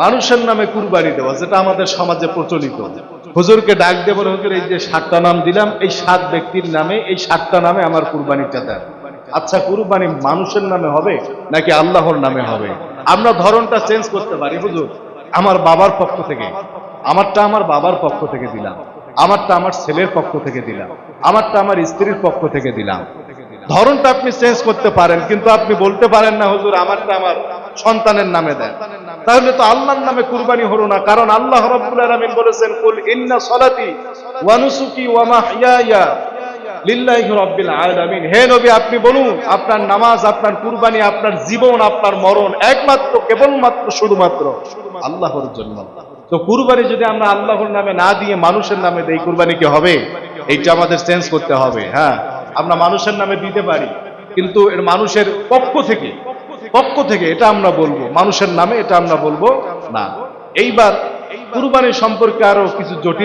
মানুষের নামে কুরবানি দেওয়া, যেটা আমাদের সমাজে প্রচলিত। হুজুরকে ডাক দেব হুজুর, এই যে সাতটা নাম দিলাম, এই সাত ব্যক্তির নামে, এই সাতটা নামে আমার কুরবানিটা দেন। আচ্ছা কুরবানি মানুষের নামে হবে, নাকি আল্লাহর নামে হবে? আমরা ধরনটা চেঞ্জ করতে পারি, হুজুর। আমার বাবার পক্ষ থেকে। আমারটা আমার বাবার পক্ষ থেকে দিলাম। আমারটা আমার ছেলের পক্ষ থেকে দিলাম। আমারটা আমার স্ত্রীর পক্ষ থেকে দিলাম। ধরনটা আপনি চেঞ্জ করতে পারেন, কিন্তু আপনি বলতে পারেন না, হুজুর, আমারটা আমার সন্তানের নামে দেন। তাহলে তো আল্লাহর নামে কুরবানি হলো না, কারণ আল্লাহ রাব্বুল আলামিন বলেছেন, কুল ইন্না সলাতি ওয়া নুসুকি ওয়া মাহইয়ায়া লিল্লাহি রাব্বিল আলামিন। হে নবী, আপনি বলুন, আপনার নামাজ, আপনার কুরবানি, আপনার জীবন, আপনার মরণ একমাত্র, কেবলমাত্র, শুধুমাত্র আল্লাহর জন্য। তো কুরবানি যদি আমরা আল্লাহর নামে না দিয়ে মানুষের নামে দেই, কুরবানি কি হবে? এইটা আমাদের চেঞ্জ করতে হবে হ্যাঁ। আমরা মানুষের নামে দিতে পারি, কিন্তু এর মানুষের পক্ষ থেকে পক্ষ থেকে এটা আমরা বলব, মানুষের নামে এটা আমরা বলব না। এইবার কুরবানি সম্পর্কে আরও কিছু জটিল